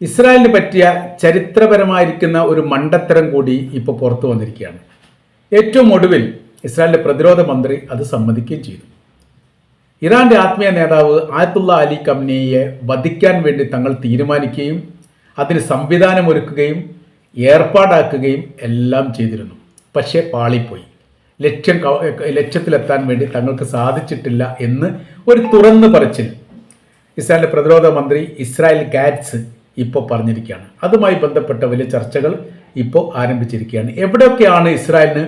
ഇസ്രായേലിന് പറ്റിയ ചരിത്രപരമായിരിക്കുന്ന ഒരു മണ്ടത്തരം കൂടി ഇപ്പോൾ പുറത്തു വന്നിരിക്കുകയാണ്. ഏറ്റവും ഒടുവിൽ ഇസ്രായേലിന്റെ പ്രതിരോധ മന്ത്രി അത് സമ്മതിക്കുകയും ചെയ്തു. ഇറാന്റെ ആത്മീയ നേതാവ് ആയത്തുള്ള അലി കമ്നിയെ വധിക്കാൻ വേണ്ടി തങ്ങൾ തീരുമാനിക്കുകയും അതിന് സംവിധാനമൊരുക്കുകയും ഏർപ്പാടാക്കുകയും എല്ലാം ചെയ്തിരുന്നു. പക്ഷേ പാളിപ്പോയി. ലക്ഷ്യം ലക്ഷ്യത്തിലെത്താൻ വേണ്ടി തങ്ങൾക്ക് സാധിച്ചിട്ടില്ല എന്ന് ഒരു തുറന്നു പറച്ചിൽ. ഇസ്രായേലിന്റെ പ്രതിരോധ മന്ത്രി ഇസ്രായേൽ ഗാറ്റ്സ് ഇപ്പോൾ പറഞ്ഞിരിക്കുകയാണ്. അതുമായി ബന്ധപ്പെട്ട വലിയ ചർച്ചകൾ ഇപ്പോൾ ആരംഭിച്ചിരിക്കുകയാണ്. എവിടെയൊക്കെയാണ് ഇസ്രായേലിന്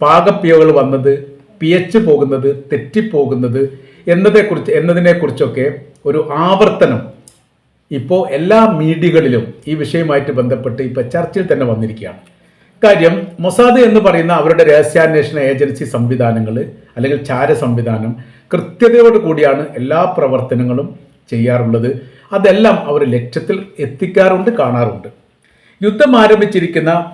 പാകപ്പിയകൾ വന്നത് പിയച്ചു പോകുന്നത് തെറ്റിപ്പോകുന്നത് എന്നതേക്കുറിച്ച് എന്നതിനെക്കുറിച്ചൊക്കെ ഒരു ആവർത്തനം ഇപ്പോൾ എല്ലാ മീഡിയകളിലും ഈ വിഷയമായിട്ട് ബന്ധപ്പെട്ട് ഇപ്പോൾ ചർച്ചയിൽ തന്നെ വന്നിരിക്കുകയാണ്. കാര്യം മൊസാദ് എന്ന് പറയുന്ന അവരുടെ രഹസ്യാന്വേഷണ ഏജൻസി സംവിധാനങ്ങൾ അല്ലെങ്കിൽ ചാര സംവിധാനം കൃത്യതയോട് കൂടിയാണ് എല്ലാ പ്രവർത്തനങ്ങളും ചെയ്യാറുള്ളത്. അതെല്ലാം അവർ ലക്ഷ്യത്തിൽ എത്തിക്കാറുണ്ട് കാണാറുണ്ട്. യുദ്ധം ആരംഭിച്ചിരിക്കുന്ന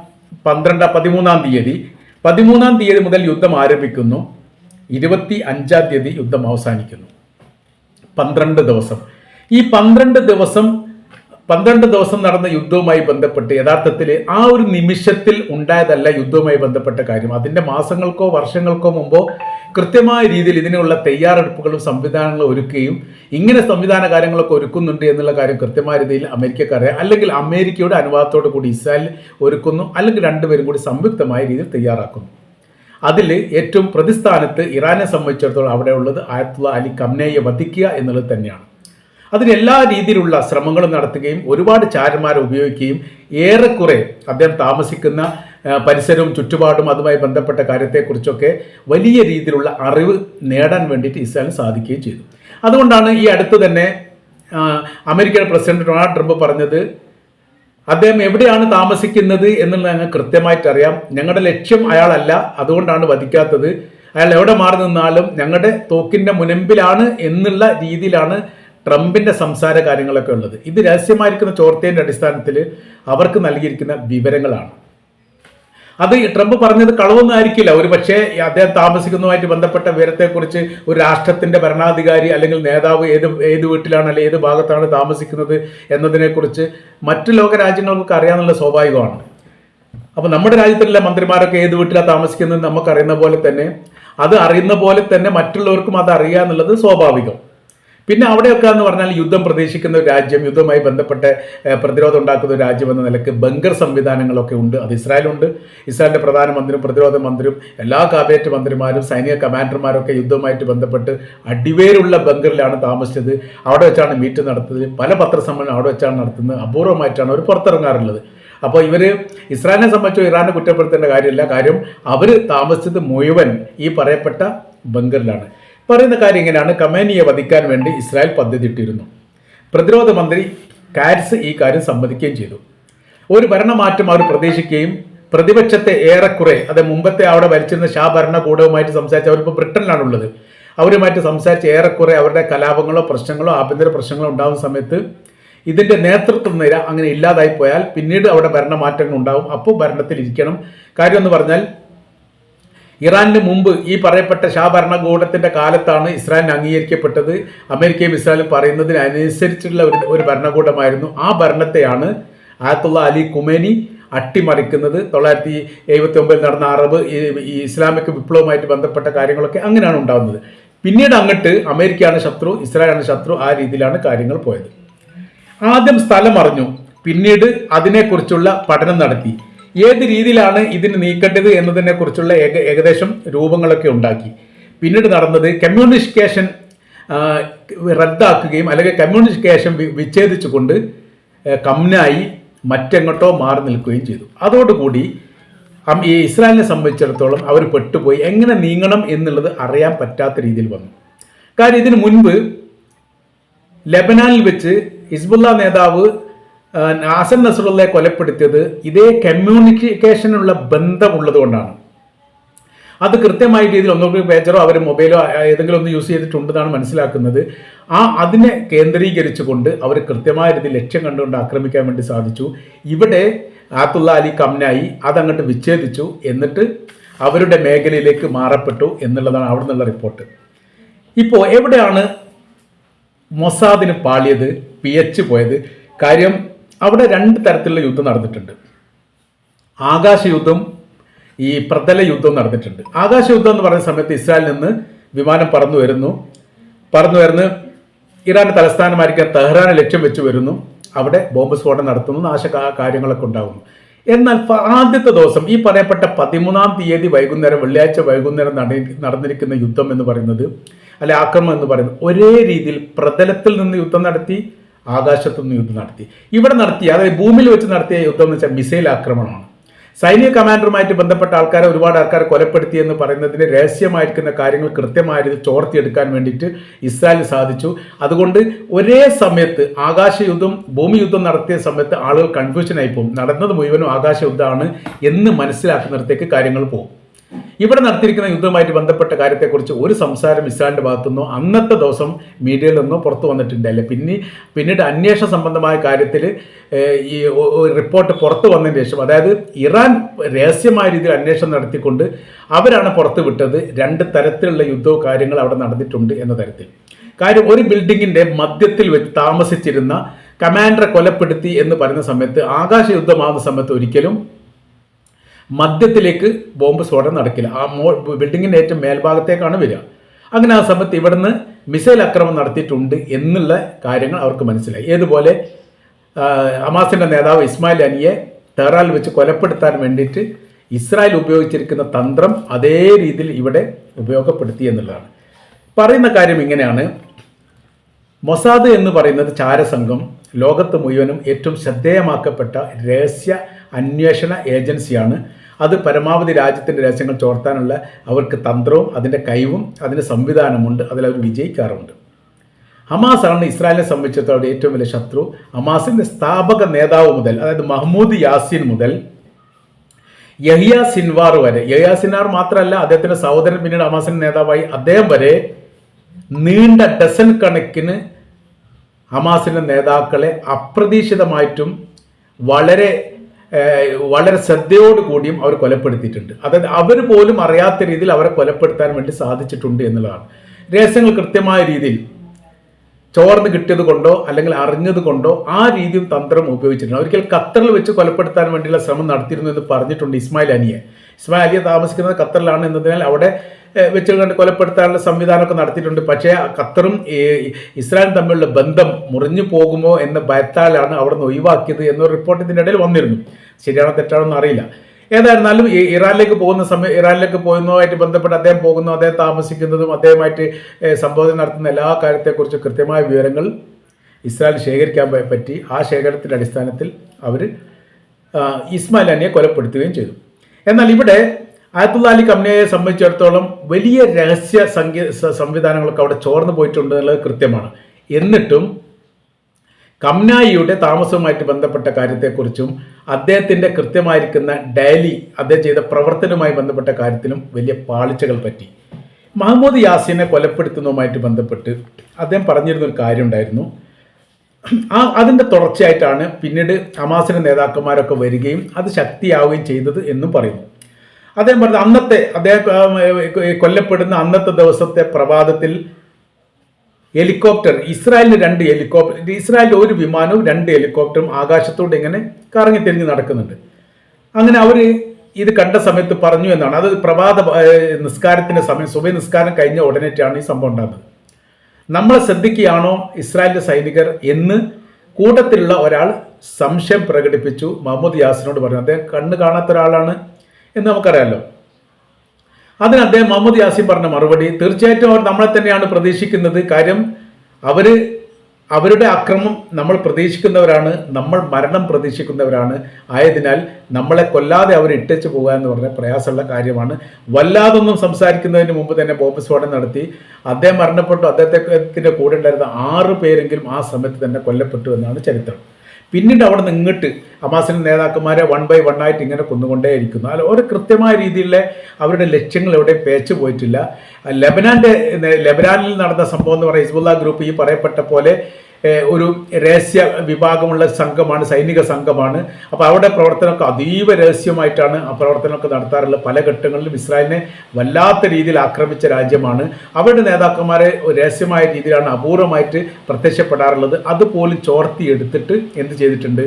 പന്ത്രണ്ട് പതിമൂന്നാം തീയതി പതിമൂന്നാം തീയതി മുതൽ യുദ്ധം ആരംഭിക്കുന്നു. ഇരുപത്തി അഞ്ചാം തീയതി യുദ്ധം അവസാനിക്കുന്നു. പന്ത്രണ്ട് ദിവസം. ഈ പന്ത്രണ്ട് ദിവസം പന്ത്രണ്ട് ദിവസം നടന്ന യുദ്ധവുമായി ബന്ധപ്പെട്ട് യഥാർത്ഥത്തിൽ ആ ഒരു നിമിഷത്തിൽ ഉണ്ടായതല്ല യുദ്ധവുമായി ബന്ധപ്പെട്ട കാര്യം. അതിന്റെ മാസങ്ങൾക്കോ വർഷങ്ങൾക്കോ മുമ്പോ കൃത്യമായ രീതിയിൽ ഇതിനുള്ള തയ്യാറെടുപ്പുകളും സംവിധാനങ്ങളും ഒരുക്കുകയും ഇങ്ങനെ സംവിധാന കാര്യങ്ങളൊക്കെ ഒരുക്കുന്നുണ്ട് എന്നുള്ള കാര്യം കൃത്യമായ രീതിയിൽ അമേരിക്കക്കാരെ അല്ലെങ്കിൽ അമേരിക്കയുടെ അനുവാദത്തോടു കൂടി ഇസ്രായേൽ ഒരുക്കുന്നു അല്ലെങ്കിൽ രണ്ടുപേരും കൂടി സംയുക്തമായ രീതിയിൽ തയ്യാറാക്കുന്നു. അതിൽ ഏറ്റവും പ്രതിസ്ഥാനത്ത് ഇറാനെ സംബന്ധിച്ചിടത്തോളം അവിടെ ഉള്ളത് ആയത്തുള്ള അലി കംനയെ വധിക്കുക എന്നുള്ളത് തന്നെയാണ്. അതിന് എല്ലാ രീതിയിലുള്ള ശ്രമങ്ങളും നടത്തുകയും ഒരുപാട് ചാരന്മാരെ ഉപയോഗിക്കുകയും ഏറെക്കുറെ അദ്ദേഹം താമസിക്കുന്ന പരിസരവും ചുറ്റുപാടും അതുമായി ബന്ധപ്പെട്ട കാര്യത്തെക്കുറിച്ചൊക്കെ വലിയ രീതിയിലുള്ള അറിവ് നേടാൻ വേണ്ടിയിട്ട് ഇസ്രായേലിന് സാധിക്കുകയും ചെയ്തു. അതുകൊണ്ടാണ് ഈ അടുത്ത് തന്നെ അമേരിക്കൻ പ്രസിഡന്റ് ഡൊണാൾഡ് ട്രംപ് പറഞ്ഞത് അദ്ദേഹം എവിടെയാണ് താമസിക്കുന്നത് എന്നുള്ളത് ഞങ്ങൾ കൃത്യമായിട്ട് അറിയാം ഞങ്ങളുടെ ലക്ഷ്യം അയാളല്ല. അതുകൊണ്ടാണ് വധിക്കാത്തത്. അയാൾ എവിടെ മാറി നിന്നാലും ഞങ്ങളുടെ തോക്കിന്റെ മുനമ്പിലാണ് എന്നുള്ള രീതിയിലാണ് ട്രംപിന്റെ സംസാര കാര്യങ്ങളൊക്കെ ഉള്ളത്. ഇത് രഹസ്യമായിരിക്കുന്ന ചോർത്തേന്റെ അടിസ്ഥാനത്തിൽ അവർക്ക് നൽകിയിരിക്കുന്ന വിവരങ്ങളാണ്. അത് ട്രംപ് പറഞ്ഞത് കളവൊന്നും ആയിരിക്കില്ല. ഒരു പക്ഷേ അദ്ദേഹം താമസിക്കുന്നതുമായിട്ട് ബന്ധപ്പെട്ട വിവരത്തെക്കുറിച്ച് ഒരു രാഷ്ട്രത്തിന്റെ ഭരണാധികാരി അല്ലെങ്കിൽ നേതാവ് ഏത് ഏത് വീട്ടിലാണ് അല്ലെങ്കിൽ ഏത് ഭാഗത്താണ് താമസിക്കുന്നത് എന്നതിനെക്കുറിച്ച് മറ്റു ലോക രാജ്യങ്ങൾക്കൊക്കെ അറിയാമെന്നുള്ള സ്വാഭാവികമാണ്. അപ്പോൾ നമ്മുടെ രാജ്യത്തിലുള്ള മന്ത്രിമാരൊക്കെ ഏത് വീട്ടിലാണ് താമസിക്കുന്നത് നമുക്കറിയുന്ന പോലെ തന്നെ അത് അറിയുന്ന പോലെ തന്നെ മറ്റുള്ളവർക്കും അത് അറിയുക എന്നുള്ളത് സ്വാഭാവികം. പിന്നെ അവിടെയൊക്കെ എന്ന് പറഞ്ഞാൽ യുദ്ധം പ്രതീക്ഷിക്കുന്ന ഒരു രാജ്യം യുദ്ധവുമായി ബന്ധപ്പെട്ട് പ്രതിരോധം ഉണ്ടാക്കുന്ന ഒരു രാജ്യം എന്ന നിലയ്ക്ക് ബങ്കർ സംവിധാനങ്ങളൊക്കെ ഉണ്ട്. അത് ഇസ്രായേലുണ്ട്. ഇസ്രായേലിന്റെ പ്രധാനമന്ത്രിയും പ്രതിരോധ മന്ത്രിയും എല്ലാ കാബിനറ്റ് മന്ത്രിമാരും സൈനിക കമാൻഡർമാരൊക്കെ യുദ്ധവുമായിട്ട് ബന്ധപ്പെട്ട് അടിവേരുള്ള ബങ്കറിലാണ് താമസിച്ചത്. അവിടെ വെച്ചാണ് മീറ്റ് നടത്തുന്നത് പല പത്രസമ്മേളനം അവിടെ വെച്ചാണ് നടത്തുന്നത്. അപൂർവമായിട്ടാണ് അവർ പുറത്തിറങ്ങാറുള്ളത്. അപ്പോൾ ഇവർ ഇസ്രായേലിനെ സംബന്ധിച്ചോ ഇറാനെ കുറ്റപ്പെടുത്തേണ്ട കാര്യമില്ല. കാര്യം അവർ താമസിച്ചത് മുഴുവൻ ഈ പറയപ്പെട്ട ബങ്കറിലാണ് പറയുന്ന കാര്യം ഇങ്ങനെയാണ്. കമേനിയെ വധിക്കാൻ വേണ്ടി ഇസ്രായേൽ പദ്ധതിയിട്ടിരുന്നു. പ്രതിരോധ മന്ത്രി കാരിസ് ഈ കാര്യം സമ്മതിക്കുകയും ചെയ്തു. ഒരു ഭരണമാറ്റം അവർ പ്രതീക്ഷിക്കുകയും പ്രതിപക്ഷത്തെ ഏറെക്കുറെ അത് മുമ്പത്തെ അവിടെ ഭരിച്ചിരുന്ന ഷാ ഭരണകൂടവുമായിട്ട് സംസാരിച്ച് അവരിപ്പോൾ ബ്രിട്ടനിലാണുള്ളത്. അവരുമായിട്ട് സംസാരിച്ച് ഏറെക്കുറെ അവരുടെ കലാപങ്ങളോ പ്രശ്നങ്ങളോ ആഭ്യന്തര പ്രശ്നങ്ങളോ ഉണ്ടാകുന്ന സമയത്ത് ഇതിന്റെ നേതൃത്വം നിര അങ്ങനെ ഇല്ലാതായി പോയാൽ പിന്നീട് അവിടെ ഭരണമാറ്റങ്ങൾ ഉണ്ടാവും. അപ്പോൾ ഭരണത്തിൽ ഇരിക്കണം. കാര്യം എന്ന് പറഞ്ഞാൽ ഇറാനിന് മുമ്പ് ഈ പറയപ്പെട്ട ഷാ ഭരണകൂടത്തിന്റെ കാലത്താണ് ഇസ്രായേലിന് അംഗീകരിക്കപ്പെട്ടത്. അമേരിക്കയും ഇസ്രായേലും പറയുന്നതിനനുസരിച്ചുള്ള ഒരു ഒരു ഭരണകൂടമായിരുന്നു. ആ ഭരണത്തെയാണ് ആയത്തുള്ള അലി കുമേനി അട്ടിമറിക്കുന്നത്. തൊള്ളായിരത്തി എഴുപത്തി ഒമ്പതിൽ നടന്ന അറബ് ഈ ഇസ്ലാമിക് വിപ്ലവമായിട്ട് ബന്ധപ്പെട്ട കാര്യങ്ങളൊക്കെ അങ്ങനെയാണ് ഉണ്ടാകുന്നത് പിന്നീട് അങ്ങോട്ട് അമേരിക്കയാണ് ശത്രു ഇസ്രായേലാണ് ശത്രു ആ രീതിയിലാണ് കാര്യങ്ങൾ പോയത്. ആദ്യം സ്ഥലം അറിഞ്ഞു. പിന്നീട് അതിനെക്കുറിച്ചുള്ള പഠനം നടത്തി. ഏത് രീതിയിലാണ് ഇതിന് നീക്കേണ്ടത് എന്നതിനെ കുറിച്ചുള്ള ഏക ഏകദേശം രൂപങ്ങളൊക്കെ ഉണ്ടാക്കി. പിന്നീട് നടന്നത് കമ്മ്യൂണിക്കേഷൻ റദ്ദാക്കുകയും അല്ലെങ്കിൽ കമ്മ്യൂണിക്കേഷൻ വിച്ഛേദിച്ചുകൊണ്ട് കമ്മനായി മറ്റെങ്ങോട്ടോ മാറി നിൽക്കുകയും ചെയ്തു. അതോടുകൂടി ഈ ഇസ്രായേലിനെ സംബന്ധിച്ചിടത്തോളം അവർ പെട്ടുപോയി. എങ്ങനെ നീങ്ങണം എന്നുള്ളത് അറിയാൻ പറ്റാത്ത രീതിയിൽ വന്നു. കാര്യം ഇതിനു മുൻപ് ലെബനാനിൽ വെച്ച് ഹിസ്ബുല്ല നേതാവ് നാസർ നസറുള്ളയെ കൊലപ്പെടുത്തിയത് ഇതേ കമ്മ്യൂണിക്കേഷനുള്ള ബന്ധമുള്ളത് കൊണ്ടാണ് അത് കൃത്യമായ രീതിയിൽ ഒന്നുകൂടി പേജറോ അവർ മൊബൈലോ ഏതെങ്കിലും ഒന്ന് യൂസ് ചെയ്തിട്ടുണ്ടെന്നാണ് മനസ്സിലാക്കുന്നത്. ആ അതിനെ കേന്ദ്രീകരിച്ചുകൊണ്ട് അവർ കൃത്യമായ രീതിയിൽ ലക്ഷ്യം കണ്ടുകൊണ്ട് ആക്രമിക്കാൻ വേണ്ടി സാധിച്ചു. ഇവിടെ ആത്തുള്ള അലി കംനായി അതങ്ങോട്ട് വിച്ഛേദിച്ചു എന്നിട്ട് അവരുടെ മേഖലയിലേക്ക് മാറപ്പെട്ടു എന്നുള്ളതാണ് അവിടെ നിന്നുള്ള റിപ്പോർട്ട്. ഇപ്പോൾ എവിടെയാണ് മൊസാദിന് പാളിയത് പി എച്ച് പോയത്? കാര്യം അവിടെ രണ്ട് തരത്തിലുള്ള യുദ്ധം നടന്നിട്ടുണ്ട്. ആകാശ യുദ്ധം ഈ പ്രതല യുദ്ധം നടന്നിട്ടുണ്ട്. ആകാശ യുദ്ധം എന്ന് പറയുന്ന സമയത്ത് ഇസ്രായേലിൽ നിന്ന് വിമാനം പറന്നു വരുന്നു. പറന്നു വരുന്ന് ഇറാന്റെ തലസ്ഥാനമായിരിക്കാൻ തെഹ്റാനെ ലക്ഷ്യം വെച്ച് വരുന്നു. അവിടെ ബോംബ് സ്ഫോടനം നടത്തുന്നു നാശ കാര്യങ്ങളൊക്കെ ഉണ്ടാകുന്നു. എന്നാൽ ആദ്യത്തെ ദിവസം ഈ പറയപ്പെട്ട പതിമൂന്നാം തീയതി വൈകുന്നേരം വെള്ളിയാഴ്ച വൈകുന്നേരം നടന്നിരിക്കുന്ന യുദ്ധം എന്ന് പറയുന്നത് അല്ലെ ആക്രമണം എന്ന് പറയുന്നത് ഒരേ രീതിയിൽ പ്രതലത്തിൽ നിന്ന് യുദ്ധം നടത്തി ആകാശത്തു നിന്ന് യുദ്ധം നടത്തി. ഇവിടെ നടത്തിയ അതായത് ഭൂമിയിൽ വെച്ച് നടത്തിയ യുദ്ധം എന്ന് വെച്ചാൽ മിസൈൽ ആക്രമണമാണ്. സൈനിക കമാൻഡറുമായിട്ട് ബന്ധപ്പെട്ട ആൾക്കാരെ ഒരുപാട് ആൾക്കാരെ കൊലപ്പെടുത്തി എന്ന് പറയുന്നതിന് രഹസ്യമായിരിക്കുന്ന കാര്യങ്ങൾ കൃത്യമായ രീതിയിൽ ചോർത്തിയെടുക്കാൻ വേണ്ടിയിട്ട് ഇസ്രായേലിന് സാധിച്ചു. അതുകൊണ്ട് ഒരേ സമയത്ത് ആകാശ യുദ്ധം ഭൂമി യുദ്ധം നടത്തിയ സമയത്ത് ആളുകൾ കൺഫ്യൂഷൻ ആയി പോകും. നടന്നത് മുഴുവനും ആകാശ യുദ്ധമാണ് എന്ന് മനസ്സിലാക്കുന്നിടത്തേക്ക് കാര്യങ്ങൾ പോകും. ഇവിടെ നടത്തിയിരിക്കുന്ന യുദ്ധവുമായിട്ട് ബന്ധപ്പെട്ട കാര്യത്തെക്കുറിച്ച് ഒരു സംസാരം ഇസ്രായേലിന്റെ ഭാഗത്തുനിന്നോ അന്നത്തെ ദിവസം മീഡിയയിൽ നിന്നോ പുറത്തു വന്നിട്ടുണ്ടല്ലേ പിന്നെ പിന്നീട് അന്വേഷണ സംബന്ധമായ കാര്യത്തിൽ ഈ റിപ്പോർട്ട് പുറത്തു വന്നതിന് ശേഷം അതായത് ഇറാൻ രഹസ്യമായ രീതിയിൽ അന്വേഷണം നടത്തിക്കൊണ്ട് അവരാണ് പുറത്തു വിട്ടത്. രണ്ട് തരത്തിലുള്ള യുദ്ധവും കാര്യങ്ങൾ അവിടെ നടന്നിട്ടുണ്ട് എന്ന തരത്തിൽ. കാര്യം ഒരു ബിൽഡിങ്ങിന്റെ മധ്യത്തിൽ വെച്ച് താമസിച്ചിരുന്ന കമാൻഡറെ കൊലപ്പെടുത്തി എന്ന് പറയുന്ന സമയത്ത് ആകാശ യുദ്ധമാകുന്ന സമയത്ത് ഒരിക്കലും മധ്യത്തിലേക്ക് ബോംബ് സ്ഫോടനം നടക്കില്ല. ആ മോ ബിൽഡിങ്ങിന്റെ ഏറ്റവും മേൽഭാഗത്തേക്കാണ് വരിക. അങ്ങനെ ആ സമയത്ത് ഇവിടുന്ന് മിസൈൽ ആക്രമണം നടത്തിയിട്ടുണ്ട് എന്നുള്ള കാര്യങ്ങൾ അവർക്ക് മനസ്സിലായി. ഏതുപോലെ ഹമാസിന്റെ നേതാവ് ഇസ്മായിൽ അനിയെ തെഹ്റാനിൽ വെച്ച് കൊലപ്പെടുത്താൻ വേണ്ടിയിട്ട് ഇസ്രായേൽ ഉപയോഗിച്ചിരിക്കുന്ന തന്ത്രം അതേ രീതിയിൽ ഇവിടെ ഉപയോഗപ്പെടുത്തി എന്നുള്ളതാണ്. പറയുന്ന കാര്യം ഇങ്ങനെയാണ്. മൊസാദ് എന്ന് പറയുന്നത് ചാരസംഘം ലോകത്ത് മുഴുവനും ഏറ്റവും ശ്രദ്ധേയമാക്കപ്പെട്ട രഹസ്യ അന്വേഷണ ഏജൻസിയാണ്. അത് പരമാവധി രാജ്യത്തിന്റെ രഹസ്യങ്ങൾ ചോർത്താനുള്ള അവർക്ക് തന്ത്രവും അതിന്റെ കഴിവും അതിന്റെ സംവിധാനമുണ്ട് അതിലവർ വിജയിക്കാറുണ്ട്. ഹമാസാണ് ഇസ്രായേലിനെ സംബന്ധിച്ചിടത്തോളം ഏറ്റവും വലിയ ശത്രു. ഹമാസിന്റെ സ്ഥാപക നേതാവ് മുതൽ അതായത് മഹ്മൂദ് യാസിൻ മുതൽ യഹിയ സിൻവാർ വരെ യഹിയ സിൻവാർ മാത്രമല്ല അദ്ദേഹത്തിന്റെ സഹോദരൻ പിന്നീട് ഹമാസിന്റെ നേതാവായി. അദ്ദേഹം വരെ നീണ്ട ഡസൻ കണക്കിന് ഹമാസിന്റെ നേതാക്കളെ അപ്രതീക്ഷിതമായിട്ടും വളരെ ഏഹ്, ശ്രദ്ധയോട് കൂടിയും അവർ കൊലപ്പെടുത്തിയിട്ടുണ്ട്. അതായത് അവർ പോലും അറിയാത്ത രീതിയിൽ അവരെ കൊലപ്പെടുത്താൻ വേണ്ടി സാധിച്ചിട്ടുണ്ട് എന്നുള്ളതാണ്. രഹസ്യങ്ങൾ കൃത്യമായ രീതിയിൽ ചോർന്ന് കിട്ടിയത് കൊണ്ടോ അല്ലെങ്കിൽ അറിഞ്ഞത് കൊണ്ടോ ആ രീതിയും തന്ത്രം ഉപയോഗിച്ചിട്ടുണ്ട്. ഒരിക്കൽ ഖത്തറിൽ വെച്ച് കൊലപ്പെടുത്താൻ വേണ്ടിയുള്ള ശ്രമം നടത്തിയിരുന്നു എന്ന് പറഞ്ഞിട്ടുണ്ട് ഇസ്മായിൽ അനിയെ ഇസ്മായിൽ അലിയെ താമസിക്കുന്നത് ഖത്തറിലാണ് എന്നതിനാൽ അവിടെ ഏഹ്, വെച്ച് കണ്ട് കൊലപ്പെടുത്താനുള്ള സംവിധാനമൊക്കെ നടത്തിയിട്ടുണ്ട്. പക്ഷേ ഖത്തറും ഇസ്രായേലും തമ്മിലുള്ള ബന്ധം മുറിഞ്ഞു പോകുമോ എന്ന ഭയത്താലാണ് അവിടെ നിന്ന് ഒഴിവാക്കിയത് എന്നൊരു റിപ്പോർട്ട് ഇതിന്റെ ഇടയിൽ വന്നിരുന്നു. ശരിയാണോ തെറ്റാണോ എന്ന് അറിയില്ല. ഏതായിരുന്നാലും ഇറാനിലേക്ക് പോകുന്ന സമയം ഇറാനിലേക്ക് പോകുന്നതുമായിട്ട് ബന്ധപ്പെട്ട് അദ്ദേഹം പോകുന്നു അദ്ദേഹം താമസിക്കുന്നതും അദ്ദേഹമായിട്ട് സംബോധന നടത്തുന്ന എല്ലാ കാര്യത്തെക്കുറിച്ച് കൃത്യമായ വിവരങ്ങൾ ഇസ്രായേൽ ശേഖരിക്കാൻ പറ്റി. ആ ശേഖരത്തിന്റെ അടിസ്ഥാനത്തിൽ അവർ ഇസ്മായിൽ അനിയെ കൊലപ്പെടുത്തുകയും ചെയ്തു. എന്നാൽ ഇവിടെ ആയത്തുള്ള അലി കമ്നയെ സംബന്ധിച്ചിടത്തോളം വലിയ രഹസ്യ സംഗീ സംവിധാനങ്ങളൊക്കെ അവിടെ ചോർന്നു പോയിട്ടുണ്ട് എന്നുള്ളത് കൃത്യമാണ്. എന്നിട്ടും കംനായിയുടെ താമസവുമായിട്ട് ബന്ധപ്പെട്ട കാര്യത്തെക്കുറിച്ചും അദ്ദേഹത്തിന്റെ കൃത്യമായിരിക്കുന്ന ഡയലി അദ്ദേഹം ചെയ്ത പ്രവർത്തനവുമായി ബന്ധപ്പെട്ട കാര്യത്തിലും വലിയ പാളിച്ചകൾ പറ്റി. മഹമ്മൂദ് യാസിനെ കൊലപ്പെടുത്തുന്നതുമായിട്ട് ബന്ധപ്പെട്ട് അദ്ദേഹം പറഞ്ഞിരുന്ന ഒരു കാര്യം ഉണ്ടായിരുന്നു ആ അതിന്റെ തുടർച്ചയായിട്ടാണ് പിന്നീട് ഹമാസിന്റെ നേതാക്കന്മാരൊക്കെ വരികയും അത് ശക്തിയാവുകയും ചെയ്തത് എന്നും പറയുന്നു. അദ്ദേഹം പറഞ്ഞു അന്നത്തെ അദ്ദേഹം കൊല്ലപ്പെടുന്ന അന്നത്തെ ദിവസത്തെ പ്രഭാതത്തിൽ ഹെലികോപ്റ്റർ ഇസ്രായേലിന് രണ്ട് ഹെലികോപ്റ്റർ ഇസ്രായേലിൽ ഒരു വിമാനവും രണ്ട് ഹെലികോപ്റ്ററും ആകാശത്തോടെ ഇങ്ങനെ കറങ്ങി തിരിഞ്ഞ് നടക്കുന്നുണ്ട്. അങ്ങനെ അവർ ഇത് കണ്ട സമയത്ത് പറഞ്ഞു എന്നാണ്. അത് പ്രഭാത നിസ്കാരത്തിന്റെ സമയം സുബൈ നിസ്കാരം കഴിഞ്ഞ ഉടനെറ്റാണ് ഈ സംഭവം ഉണ്ടാകുന്നത്. നമ്മളെ ശ്രദ്ധിക്കുകയാണോ ഇസ്രായേലിന്റെ സൈനികർ എന്ന് കൂട്ടത്തിലുള്ള ഒരാൾ സംശയം പ്രകടിപ്പിച്ചു. മുഹമ്മദ് യാസിനോട് പറഞ്ഞു. അദ്ദേഹം കണ്ണ് കാണാത്ത ഒരാളാണ്. എന്ന് നമുക്കറിയാമല്ലോ അതിന് അദ്ദേഹം മുഹമ്മദ് യാസിം പറഞ്ഞ മറുപടി തീർച്ചയായിട്ടും അവർ നമ്മളെ തന്നെയാണ് പ്രതീക്ഷിക്കുന്നത്. കാര്യം അവർ അവരുടെ അക്രമം നമ്മൾ പ്രതീക്ഷിക്കുന്നവരാണ് നമ്മൾ മരണം പ്രതീക്ഷിക്കുന്നവരാണ്. ആയതിനാൽ നമ്മളെ കൊല്ലാതെ അവർ ഇട്ടച്ച് പോകുക എന്ന് പറഞ്ഞ പ്രയാസമുള്ള കാര്യമാണ്. വല്ലാതൊന്നും സംസാരിക്കുന്നതിന് മുമ്പ് തന്നെ ബോംബ് സ്ഫോടനം നടത്തി. അദ്ദേഹം മരണപ്പെട്ടു. അദ്ദേഹത്തിന്റെ കൂടെ ഉണ്ടായിരുന്ന ആറ് പേരെങ്കിലും ആ സമയത്ത് തന്നെ കൊല്ലപ്പെട്ടു എന്നാണ് ചരിത്രം. പിന്നീട് അവിടെ നിന്ന് ഇങ്ങോട്ട് നേതാക്കന്മാരെ വൺ ബൈ വൺ ആയിട്ട് ഇങ്ങനെ കൊന്നുകൊണ്ടേയിരിക്കുന്നു. അല്ല ഒരു കൃത്യമായ രീതിയിലെ അവരുടെ ലക്ഷ്യങ്ങൾ എവിടെ പേച്ചു പോയിട്ടില്ല. ലെബനാന്റെ ലെബനാനിൽ നടന്ന സംഭവം എന്ന് പറയുന്ന ഹിസ്ബുല്ല ഗ്രൂപ്പ് ഈ പറയപ്പെട്ട പോലെ ഒരു രഹസ്യ വിഭാഗമുള്ള സംഘമാണ് സൈനിക സംഘമാണ്. അപ്പോൾ അവിടെ പ്രവർത്തനമൊക്കെ അതീവ രഹസ്യമായിട്ടാണ് ആ പ്രവർത്തനമൊക്കെ നടത്താറുള്ളത് പല ഘട്ടങ്ങളിലും ഇസ്രായേലിനെ വല്ലാത്ത രീതിയിൽ ആക്രമിച്ച രാജ്യമാണ്. അവരുടെ നേതാക്കന്മാരെ രഹസ്യമായ രീതിയിലാണ് അപൂർവമായിട്ട് പ്രത്യക്ഷപ്പെടാറുള്ളത്. അതുപോലും ചോർത്തി എടുത്തിട്ട് എന്ത് ചെയ്തിട്ടുണ്ട്?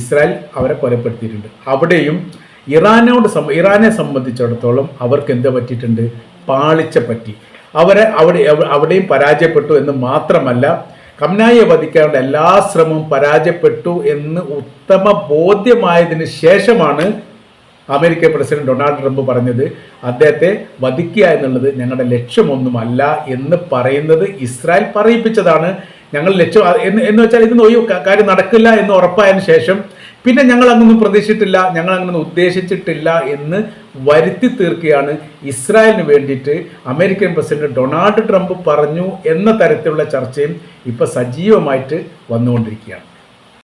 ഇസ്രായേൽ അവരെ കൊലപ്പെടുത്തിയിട്ടുണ്ട്. അവിടെയും ഇറാനോട് ഇറാനെ സംബന്ധിച്ചിടത്തോളം അവർക്ക് എന്ത് പറ്റിയിട്ടുണ്ട്? പാളിച്ച പറ്റി. അവരെ അവിടെ അവിടെയും പരാജയപ്പെട്ടു എന്ന് മാത്രമല്ല കംനായെ വധിക്കാനുള്ള എല്ലാ ശ്രമവും പരാജയപ്പെട്ടു എന്ന് ഉത്തമ ബോധ്യമായതിനു ശേഷമാണ് അമേരിക്കൻ പ്രസിഡന്റ് ഡൊണാൾഡ് ട്രംപ് പറഞ്ഞത്. അദ്ദേഹത്തെ വധിക്കുക എന്നുള്ളത് ഞങ്ങളുടെ ലക്ഷ്യമൊന്നുമല്ല എന്ന് പറയുന്നത് ഇസ്രായേൽ പറയിപ്പിച്ചതാണ്. ഞങ്ങൾ ലക്ഷ്യം എന്ന് എന്ന് വെച്ചാൽ ഇതൊന്നും ഒരു കാര്യം നടക്കില്ല എന്ന് ഉറപ്പായതിനു ശേഷം പിന്നെ ഞങ്ങൾ അങ്ങൊന്നും പ്രതീക്ഷിച്ചിട്ടില്ല ഞങ്ങൾ അങ്ങനെ ഉദ്ദേശിച്ചിട്ടില്ല എന്ന് വരുത്തി തീർക്കുകയാണ് ഇസ്രായേലിന് വേണ്ടിയിട്ട് അമേരിക്കൻ പ്രസിഡന്റ് ഡൊണാൾഡ് ട്രംപ് പറഞ്ഞു എന്ന തരത്തിലുള്ള ചർച്ചയും ഇപ്പോൾ സജീവമായിട്ട് വന്നുകൊണ്ടിരിക്കുകയാണ്.